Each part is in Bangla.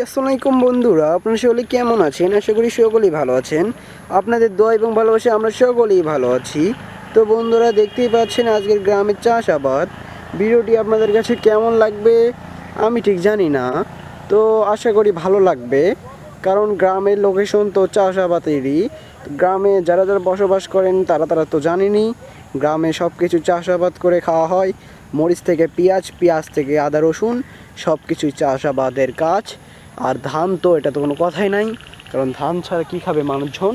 আসসালামাইকুম বন্ধুরা, আপনারা সকলে কেমন আছেন? আশা করি সকলেই ভালো আছেন। আপনাদের দোয়া এবং ভালোবাসা আমরা সকলেই ভালো আছি। তো বন্ধুরা, দেখতেই পাচ্ছেন আজকের গ্রামের চাষাবাদ। ভিডিওটি আপনাদের কাছে কেমন লাগবে? আমি ঠিক জানি না। তো আশা করি ভালো লাগবে। কারণ গ্রামের লোকেশন তো চাষাবাদেরই। গ্রামে যারা যারা বসবাস করেন, তারা তারা তো জানেনি গ্রামে সব কিছু চাষাবাদ করে খাওয়া হয়। মরিচ থেকে পেঁয়াজ পেঁয়াজ থেকে আদা রসুন সব কিছুই চাষাবাদের কাজ। আর ধান তো এটা তো কোনো কথাই নাই, কারণ ধান ছাড়া কী খাবে মানুষজন?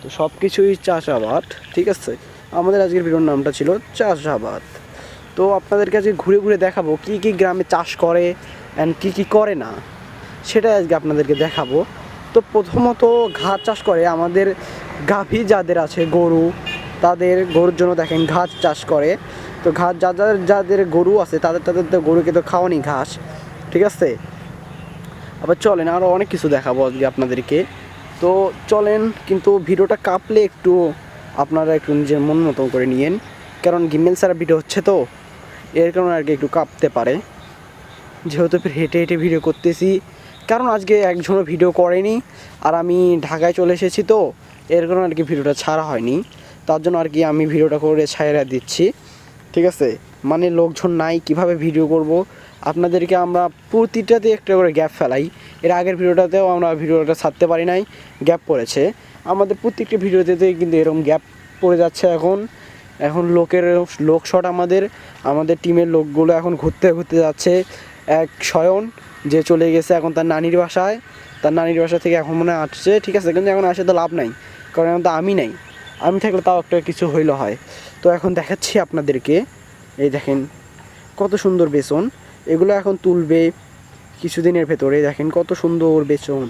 তো সব কিছুই চাষাবাদ, ঠিক আছে? আমাদের আজকের ভিডিওর নামটা ছিল চাষাবাদ। তো আপনাদের কাছে ঘুরে ঘুরে দেখাবো কি কি গ্রামে চাষ করে অ্যান্ড কি কি করে না, সেটাই আজকে আপনাদেরকে দেখাবো। তো প্রথমত ঘাস চাষ করে আমাদের গাভী যাদের আছে, গরু, তাদের গরুর জন্য দেখেন ঘাস চাষ করে। তো ঘাস যাদের যাদের গরু আছে, তাদের তাদের তো গরুকে তো খাওয়ানি ঘাস, ঠিক আছে? আবার চলেন আরও অনেক কিছু দেখাবো আজকে আপনাদেরকে। তো চলেন, কিন্তু ভিডিওটা কাঁপলে একটু আপনারা একটু নিজের মন মতো করে নিয়েন। কারণ গিমেল সারা ভিডিও হচ্ছে তো, এর কারণে আর কি একটু কাঁপতে পারে। যেহেতু ফের হেঁটে হেঁটে ভিডিও করতেছি, কারণ আজকে একজনও ভিডিও করেনি, আর আমি ঢাকায় চলে এসেছি তো, এর কারণে আর কি ভিডিওটা ছাড়া হয়নি। তার জন্য আর কি আমি ভিডিওটা করে ছাইরা দিচ্ছি। ঠিক আছে? মানে লোকজন নাই, কীভাবে ভিডিও করব? আপনাদেরকে আমরা প্রতিটাতে একটা করে গ্যাপ ফেলাই। এর আগের ভিডিওটাতেও আমরা ভিডিওটা ছাড়তে পারি নাই, গ্যাপ পড়েছে। আমাদের প্রত্যেকটা ভিডিওতে কিন্তু এরকম গ্যাপ পড়ে যাচ্ছে এখন। এখন লোকের লোক শট আমাদের আমাদের টিমের লোকগুলো এখন ঘুরতে ঘুরতে যাচ্ছে এক শয়ন যে চলে গেছে এখন তার নানির বাসায়। তার নানির বাসা থেকে এখন মনে আসছে, ঠিক আছে, কিন্তু এখন আসে তো লাভ নাই, কারণ এখন তো আমি নাই। আমি থাকলে তাও একটা কিছু হইল হয়। তো এখন দেখাচ্ছি আপনাদেরকে, এই দেখেন, কত সুন্দর বেসন। এগুলো এখন তুলবে কিছুদিনের ভেতরে দেখেন কত সুন্দর বেসন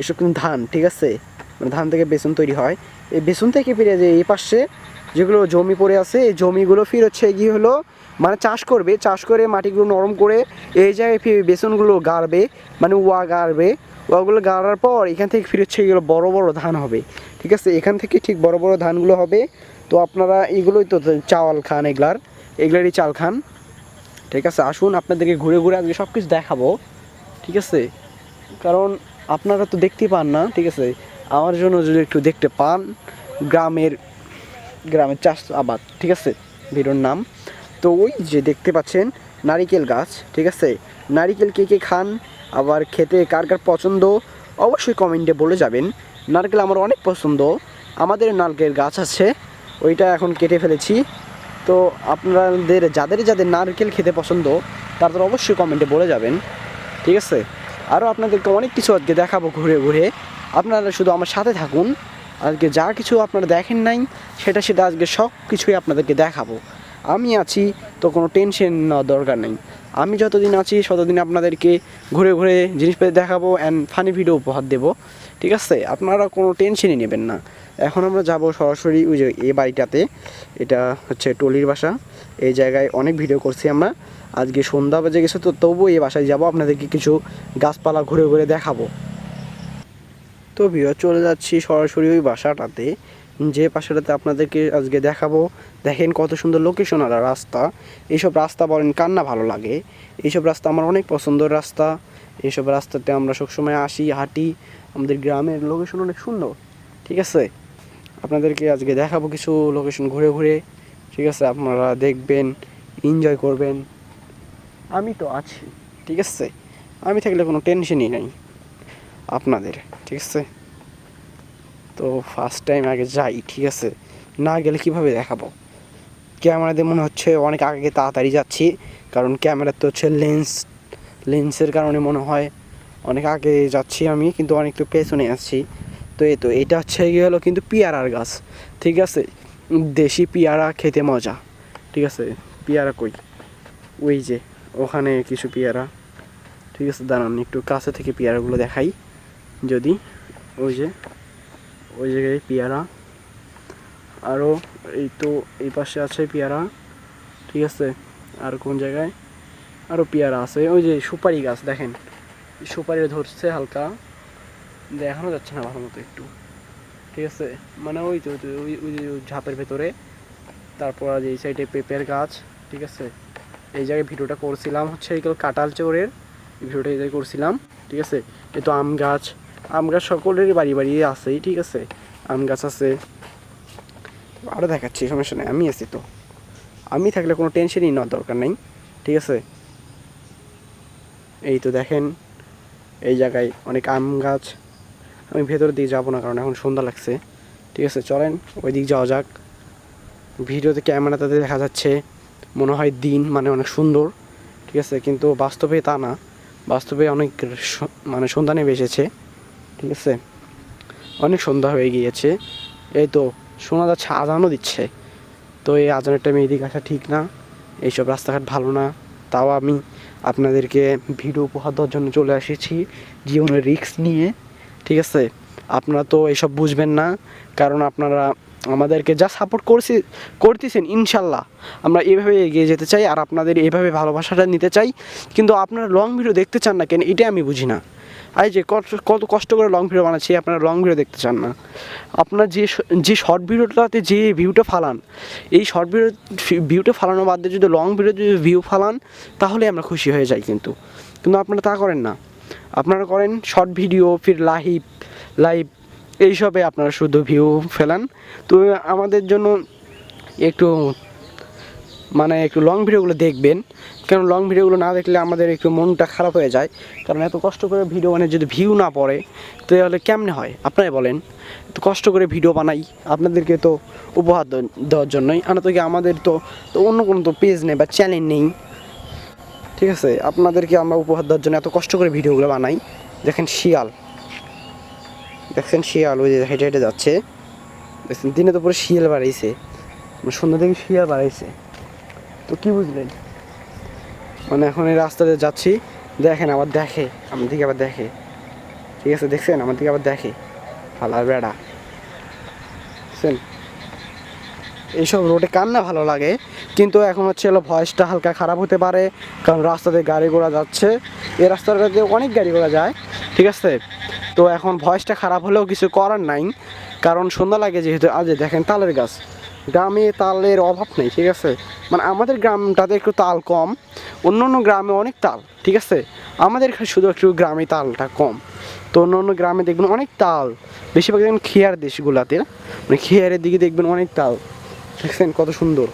এসব কিন্তু ধান, ঠিক আছে? মানে ধান থেকে বেসন তৈরি হয়। এই বেসন থেকে ফিরে যে এই পাশে যেগুলো জমি পড়ে আছে, এই জমিগুলো ফির হচ্ছে গিয়ে হলো মানে চাষ করবে, চাষ করে মাটিগুলো নরম করে এই জায়গায় ফির বেসনগুলো গাড়বে মানে ওয়া গাড়বে। ওয়াগুলো গাড়ার পর এখান থেকে ফির হচ্ছে এগুলো বড় বড় ধান হবে, ঠিক আছে? এখান থেকে ঠিক বড় বড় ধানগুলো হবে। তো আপনারা এগুলোই তো চাওয়াল খান এগুলার, এগুলারই চাল খান। ঠিক আছে, আসুন আপনাদেরকে ঘুরে ঘুরে আজকে সব কিছু দেখাবো, ঠিক আছে? কারণ আপনারা তো দেখতেই পান না, ঠিক আছে? আমার জন্য যদি একটু দেখতে পান, গ্রামের গ্রামের চাষ আবাদ ঠিক আছে? ভিডিওর নাম। তো ওই যে দেখতে পাচ্ছেন, নারিকেল গাছ, ঠিক আছে? নারিকেল কে কে খান, আবার খেতে কার কার পছন্দ, অবশ্যই কমেন্টে বলে যাবেন। নারকেল আমার অনেক পছন্দ। আমাদের নারকেল গাছ আছে, ওইটা এখন কেটে ফেলেছি। তো আপনাদের যাদের যাদের নারকেল খেতে পছন্দ, তারা অবশ্যই কমেন্টে বলে যাবেন। ঠিক আছে? আরও আপনাদেরকে অনেক কিছু আজকে দেখাবো ঘুরে ঘুরে। আপনারা শুধু আমার সাথে থাকুন। আজকে যা কিছু আপনারা দেখেন নাই, সেটা সেটা আজকে সব কিছুই আপনাদেরকে দেখাবো। আমি আছি, তো কোনো টেনশন নেওয়ার দরকার নেই। আমি যতদিন আছি ততদিন আপনাদেরকে ঘুরে ঘুরে জিনিসপত্র দেখাবো অ্যান্ড ফানি ভিডিও উপহার দেবো। ঠিক আছে? আপনারা কোনো টেনশনই নেবেন না। এখন আমরা যাব সরাসরি ওই যে এই বাড়িটাতে। এটা হচ্ছে টলির বাসা। এই জায়গায় অনেক ভিডিও করছি আমরা। আজকে সন্ধ্যা বাজে গেছে তো তবুও এই বাসায় যাব। আপনাদেরকে কিছু গাছপালা ঘুরে ঘুরে দেখাবো। তো ভিও চলে যাচ্ছি সরাসরি ওই বাসাটাতে। যে বাসাটাতে আপনাদেরকে আজকে দেখাবো, দেখেন কত সুন্দর লোকেশন আর রাস্তা। এইসব রাস্তা বলেন কান্না ভালো লাগে। এইসব রাস্তা আমার অনেক পছন্দের রাস্তা। এইসব রাস্তাতে আমরা সবসময় আসি, হাঁটি। আমাদের গ্রামের লোকেশন অনেক সুন্দর, ঠিক আছে? আপনাদেরকে আজকে দেখাবো কিছু লোকেশন ঘুরে ঘুরে, ঠিক আছে? আপনারা দেখবেন এনজয় করবেন। আমি তো আছি, ঠিক আছে? আমি থাকলে কোনো টেনশনই নাই আপনাদের, ঠিক আছে? তো ফার্স্ট টাইম আগে যাই, ঠিক আছে? না গেলে কীভাবে দেখাবো? ক্যামেরাতে মনে হচ্ছে অনেক আগে তাড়াতাড়ি যাচ্ছি, কারণ ক্যামেরার তো হচ্ছে লেন্স লেন্সের কারণে মনে হয় অনেক আগে যাচ্ছি আমি, কিন্তু অনেক তো পেছনে আসছি তো এই তো এটা হচ্ছে গিয়ে হলো কিন্তু পিয়ারার গাছ, ঠিক আছে? দেশি পিয়ারা খেতে মজা, ঠিক আছে? পিয়ারা কই? ওই যে, ওখানে কিছু পেয়ারা, ঠিক আছে? দাঁড়ান, একটু কাছে থেকে পেয়ারাগুলো দেখাই, যদি, ওই যে। ওই জায়গায় পেয়ারা। আরও এই তো এই পাশে আছে পেয়ারা, ঠিক আছে? আর কোন জায়গায়? আরও পেয়ারা আছে। ওই যে সুপারি গাছ, দেখেন। সুপারি ধরছে হালকা। দেখানো যাচ্ছে না ভালো মতো একটু। ঠিক আছে? মানে ওই তো, ওই- ওই ঝাপের ভেতরে। তারপর আর এই সাইডে পেঁপের গাছ, ঠিক আছে? এই জায়গায় ভিডিওটা করছিলাম হচ্ছে এইগুলো কাটাল চোরের। ভিডিওটা এই জায়গায় করছিলাম, ঠিক আছে? এই তো আম গাছ আম গাছ সকলেরই বাড়ি বাড়ি আছেই, ঠিক আছে? আম গাছ আছে। আরও দেখাচ্ছি, সমস্যা নেই, আমি আছি তো। আমি থাকলে কোনো টেনশনই নেওয়ার দরকার নেই, ঠিক আছে? এই তো দেখেন, এই জায়গায় অনেক আম গাছ। আমি ভেতরের দিকে যাব না, কারণ এখন সন্ধ্যা লাগছে, ঠিক আছে? চলেন ওই দিক যাওয়া যাক। ভিডিওতে ক্যামেরাতে দেখা যাচ্ছে, মনে হয় দিন মানে অনেক সুন্দর, ঠিক আছে? কিন্তু বাস্তবে তা না। বাস্তবে অনেক মানে সন্ধ্যা নেমে এসেছে। ঠিক আছে? অনেক সন্ধ্যা হয়ে গিয়েছে। এই তো শোনা যাচ্ছে আজানও দিচ্ছে। তো এই আজানের টাইমে এদিকে আসা ঠিক না। এইসব রাস্তাঘাট ভালো না। তাও আমি আপনাদেরকে ভিডিও উপহার দেওয়ার জন্য চলে এসেছি জীবনের রিস্ক নিয়ে। ঠিক আছে? আপনারা তো এইসব বুঝবেন না। কারণ আপনারা আমাদেরকে যা সাপোর্ট করছি, করতেছেন, ইনশাল্লাহ। আমরা এভাবে এগিয়ে যেতে চাই আর আপনাদের এভাবে ভালোবাসাটা নিতে চাই। কিন্তু আপনারা লং ভিডিও দেখতে চান না কেন? এটা আমি বুঝি না। এই যে কত কষ্ট করে লং ভিডিও বানাচ্ছি আপনারা লং ভিডিও দেখতে চান না। আপনার যে যে শর্ট ভিডিওটাতে যে ভিউটা ফালান, এই শর্ট ভিডিও ভিউটা ফালানো বাদ দিয়ে যদি লং ভিডিও যদি ভিউ ফালান তাহলে আমরা খুশি হয়ে যাই কিন্তু। কিন্তু আপনারা তা করেন না। আপনারা করেন শর্ট ভিডিও ফির লাইভ লাইভ এইসবে আপনারা শুধু ভিউ ফেলান। তো আমাদের জন্য একটু মানে একটু লং ভিডিওগুলো দেখবেন। কারণ লং ভিডিওগুলো না দেখলে আমাদের একটু মনটা খারাপ হয়ে যায়। কারণ এত কষ্ট করে ভিডিও মানে যদি ভিউ না পড়ে তো তাহলে কেমনে হয়? আপনারাই বলেন। তো কষ্ট করে ভিডিও বানাই, আপনাদেরকে তো উপহার দেওয়ার জন্যই। আর তো কি আমাদের তো তো অন্য কোনো তো পেজ নেই বা চ্যানেল নেই। ঠিক আছে? আপনাদেরকে আমরা উপহার দেওয়ার জন্য এত কষ্ট করে ভিডিওগুলো বানাই। দেখেন শিয়াল। দেখছেন শিয়াল, ওই যে হেঁটে হেঁটে যাচ্ছে। দেখছেন দিনে তো পুরো শিয়াল বাড়াইছে। সন্ধ্যা থেকে শিয়াল বাড়াইছে। তো কি বুঝলেন? মানে এখন এই রাস্তাতে যাচ্ছি, দেখেন আবার দেখে আমার দিকে আবার দেখে। ঠিক আছে, দেখছেন? আমার দিকে আবার দেখে। ফালার বেড়া। বুঝছেন? এইসব রোডে কার না ভালো লাগে, কিন্তু এখন হচ্ছে হলো ভয়েসটা হালকা খারাপ হতে পারে, কারণ রাস্তাতে গাড়ি ঘোড়া যাচ্ছে। এই রাস্তাটাতে অনেক গাড়ি ঘোড়া যায়, ঠিক আছে? তো এখন ভয়েসটা খারাপ হলেও কিছু করার নাই, কারণ সন্ধ্যা লাগে যেহেতু, আজ দেখেন তালের গাছ। গ্রামে তালের অভাব নেই, ঠিক আছে? মানে আমাদের গ্রামটাতে একটু তাল কম, অন্য অন্য গ্রামে অনেক তাল, ঠিক আছে? আমাদের শুধু একটু গ্রামে তালটা কম। তো অন্য অন্য গ্রামে দেখবেন অনেক তাল, বেশিরভাগ দেখবেন খেয়ার দেশগুলাতে মানে খেয়ারের দিকে দেখবেন অনেক তাল, দেখছেন কত সুন্দর?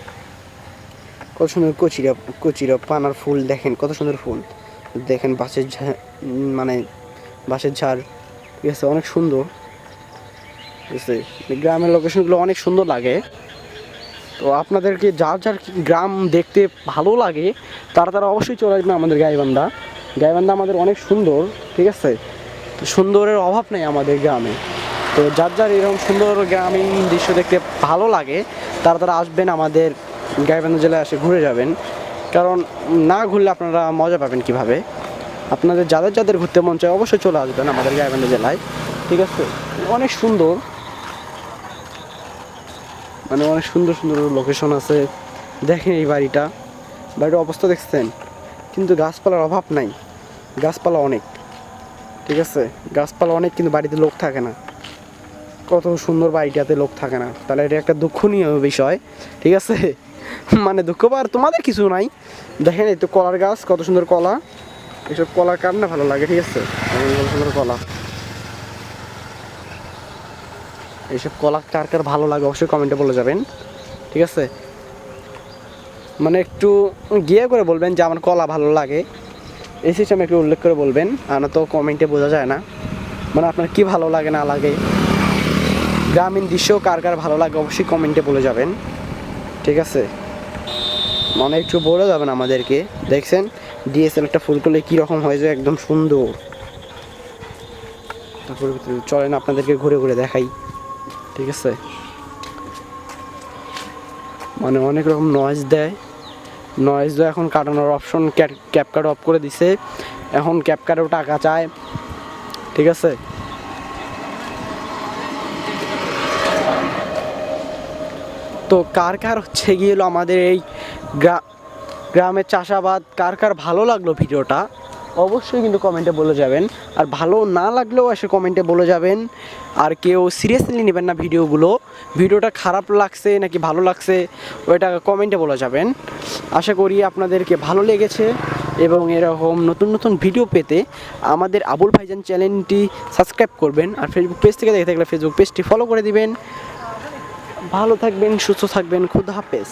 কত সুন্দর কচিরা কচিরা পানার ফুল দেখেন, কত সুন্দর ফুল। দেখেন বাঁশের ঝাড় মানে বাঁশের ঝাড়, ঠিক আছে? অনেক সুন্দর, ঠিক আছে? গ্রামের লোকেশনগুলো অনেক সুন্দর লাগে। তো আপনাদেরকে যার যার গ্রাম দেখতে ভালো লাগে, তারা তারা অবশ্যই চলে আসবে আমাদের গাইবান্ধা। গাইবান্ধা আমাদের অনেক সুন্দর, ঠিক আছে? তো সুন্দরের অভাব নেই আমাদের গ্রামে। তো যার যার এরকম সুন্দর গ্রামীণ দৃশ্য দেখতে ভালো লাগে, তারা তারা আসবেন আমাদের গাইবান্ধা জেলায় এসে ঘুরে যাবেন। কারণ না ঘুরলে আপনারা মজা পাবেন কীভাবে? আপনাদের যাদের যাদের ঘুরতে মন চায় অবশ্যই চলে আসবেন আমাদের গাইবান্ধা জেলায়, ঠিক আছে? অনেক সুন্দর। মানে অনেক সুন্দর সুন্দর লোকেশন আছে। দেখেন এই বাড়িটা। বাড়িটার অবস্থা দেখছেন? কিন্তু গাছপালার অভাব নাই। গাছপালা অনেক, ঠিক আছে? গাছপালা অনেক, কিন্তু বাড়িতে লোক থাকে না। কত সুন্দর বাড়িটাতে লোক থাকে না। তাহলে এটা একটা দুঃখনীয় বিষয়, ঠিক আছে? মানে দুঃখ পাওয়ার তোমাদের কিছু নাই। দেখেন এই তো কলার গাছ, কত সুন্দর কলা। এসব কলা কার না ভালো লাগে, ঠিক আছে? সুন্দর কলা। এইসব কলা কার কার ভালো লাগে অবশ্যই কমেন্টে বলে যাবেন। ঠিক আছে? মানে একটু গিয়ে করে বলবেন যে, আমার কলা ভালো লাগে। এই সিস্টেমে একটু উল্লেখ করে বলবেন। আর তো কমেন্টে বোঝা যায় না। মানে আপনার কি ভালো লাগে, না লাগে? গ্রামীণ দৃশ্য কার কার ভালো লাগে, অবশ্যই কমেন্টে বলে যাবেন। ঠিক আছে? মানে একটু বলে যাবেন আমাদেরকে। দেখছেন? ডিএসএলআরটা ফুল করলে কীরকম হয়ে যায় একদম সুন্দর। তারপরে চলেন আপনাদেরকে ঘুরে ঘুরে দেখাই। ঠিক আছে? মানে অনেক রকম নয়েজ দেয়। নয়েজ এখন কাটানোর অপশন ক্যাপ কার্ড অফ করে দিছে। এখন ক্যাপ কার্ডেও টাকা চায়। ঠিক আছে? তো কার কার হচ্ছে গিয়ে আমাদের এই গ্রা- গ্রামের চাষাবাদ, কার কার ভালো লাগল ভিডিওটা? অবশ্যই কিন্তু কমেন্টে বলে যাবেন। আর ভালো না লাগলেও এসে কমেন্টে বলে যাবেন। আর কেউ সিরিয়াসলি নেবেন না ভিডিওগুলো। ভিডিওটা খারাপ লাগছে নাকি ভালো লাগছে, ওইটা কমেন্টে বলে যাবেন। আশা করি আপনাদেরকে ভালো লেগেছে এবং এরকম নতুন নতুন ভিডিও পেতে আমাদের আবুল ভাইজান চ্যানেলটি সাবস্ক্রাইব করবেন আর ফেসবুক পেজ থেকে দেখে থাকলে ফেসবুক পেজটি ফলো করে দিবেন। ভালো থাকবেন, সুস্থ থাকবেন, খুদা হাফেজ।